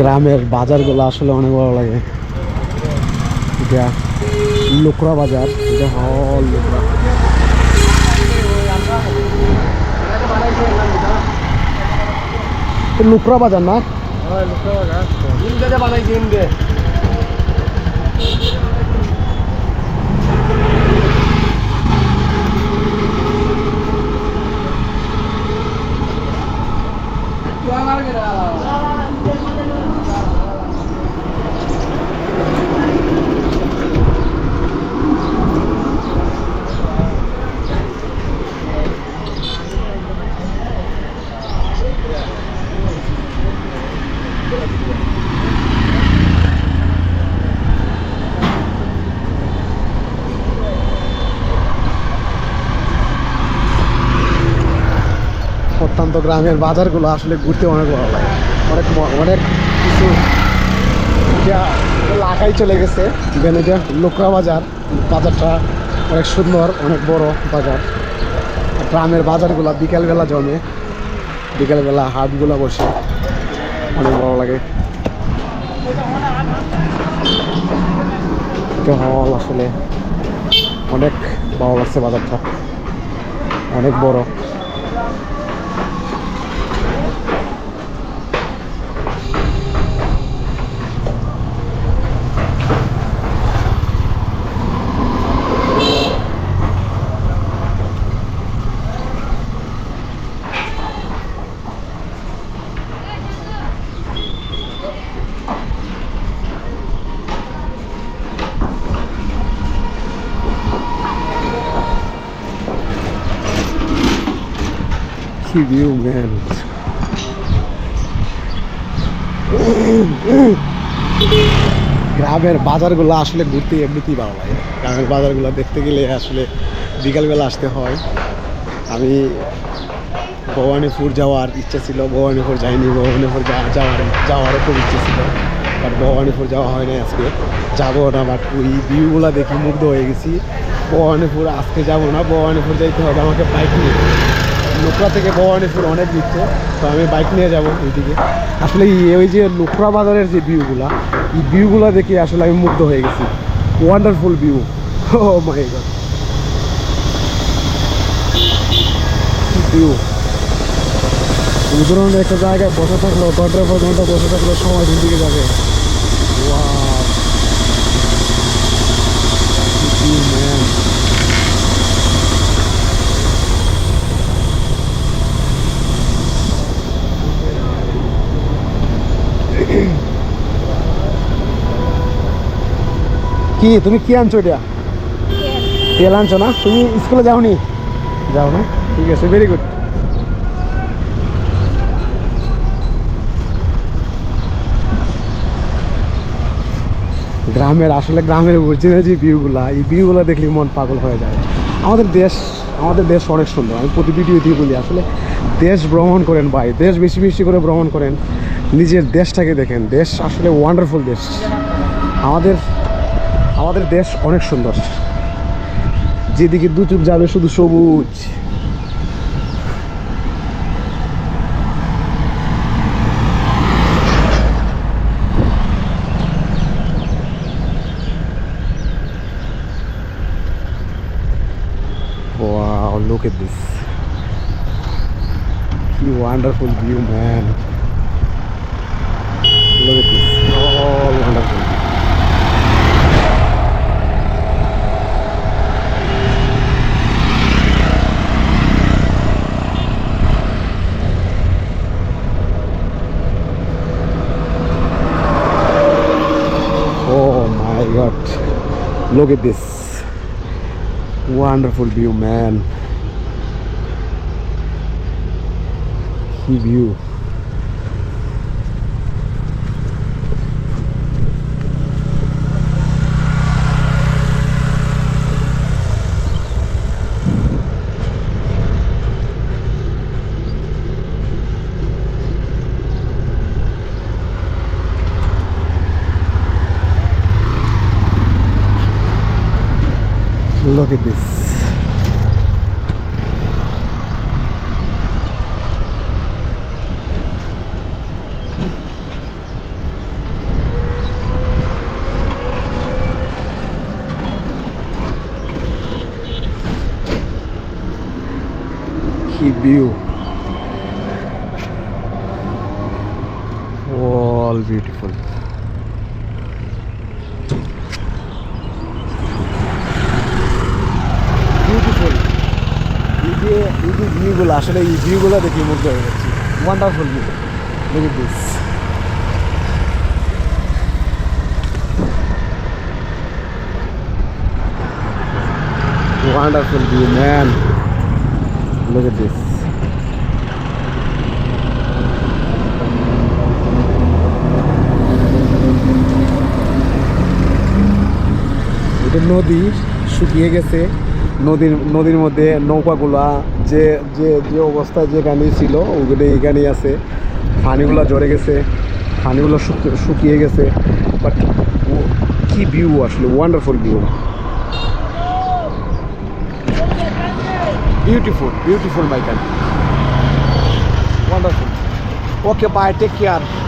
গ্রামের বাজারগুলো আসলে অনেক ভালো লাগে। এটা লোকরা বাজার হল লুকরা। লুকরা বাজার না? Jangan lagi dah. প্রত্যন্ত গ্রামের বাজারগুলো আসলে ঘুরতে অনেক ভালো লাগে। অনেক অনেক কিছু যা লাগাই চলে গেছে। এটা লোকরা বাজার, বাজারটা অনেক সুন্দর, অনেক বড় বাজার। গ্রামের বাজারগুলো বিকালবেলা জমে, বিকালবেলা হাটগুলো বসে। অনেক ভালো লাগে। হল আসলে অনেক ভালো লাগছে বাজারটা। অনেক বড়। কি ভিউ ম্যান গ্রামের বাজারগুলো আসলে ঘুরতে এমনিতেই ভালো লাগে। গ্রামের বাজারগুলো দেখতে গেলে আসলে বিকালবেলা আসতে হয়। আমি ভবানীপুর যাওয়ার ইচ্ছা ছিল, ভবানীপুর যাইনি, ভবানীপুর যাওয়ার যাওয়ারও খুব ইচ্ছে ছিল। বাট ভবানীপুর যাওয়া হয় না আজকে। যাব না, বাট ওই ভিউগুলো দেখে মুগ্ধ হয়ে গেছি। ভবানীপুর আজকে যাব না, ভবানীপুর যাইতে হবে, আমাকে বাইক নিয়ে লোকরা থেকে ভবানীপুর অনেক দিচ্ছে তো। আমি বাইক নিয়ে যাব ওইদিকে আসলে ওই যে লোকরা বাজারের যে ভিউগুলা এই ভিউগুলো দেখে আসলে আমি মুগ্ধ হয়ে গেছি। Wonderful view oh my god view এই ধরনের একটা জায়গায় বসে থাকল ঘণ্টার পর ঘণ্টা বসে থাকলে সময় দিকে যাবে। Wow. কি? তুমি কি আনছো এটা? তেল আনছো না? তুমি স্কুলে যাওনি? যাও না ঠিক আছে ভেরি গুড গ্রামের, আসলে গ্রামের অরিজিনাল যে ভিউগুলা এই ভিউগুলো দেখলে মন পাগল হয়ে যায়। আমাদের দেশ আমাদের দেশ অনেক সুন্দর। আমি প্রতি ভিডিওতেই বলি, আসলে দেশ ভ্রমণ করেন ভাই, দেশ বেশি বেশি করে ভ্রমণ করেন। নিজের দেশটাকে দেখেন। দেশ আসলে ওয়ান্ডারফুল দেশ। আমাদের আমাদের দেশ অনেক সুন্দর যেদিকে দু চোখ যাবে শুধু সবুজ Wow, look at this. What wonderful view, man. Look at this. All wonderful. look at this. Wonderful view man. Key view. look at this. কি ভিউ all beautiful. যে এই যে ভিউগুলো আসলে এই ভিউগুলো দেখে মুগ্ধ হয়ে যাচ্ছি। Wonderful view look at this wonderful view, man. Look at this. এটা নদী শুকিয়ে গেছে। নদীর নদীর মধ্যে নৌকাগুলা, যে যে যে অবস্থায় যেখানে ছিল, ওগুলো এখানেই আছে। পানিগুলো ঝরে গেছে, পানিগুলো শুক- শুকিয়ে গেছে। বাট কি ভিউ আসলে wonderful view beautiful beautiful my country wonderful okay, bye, take care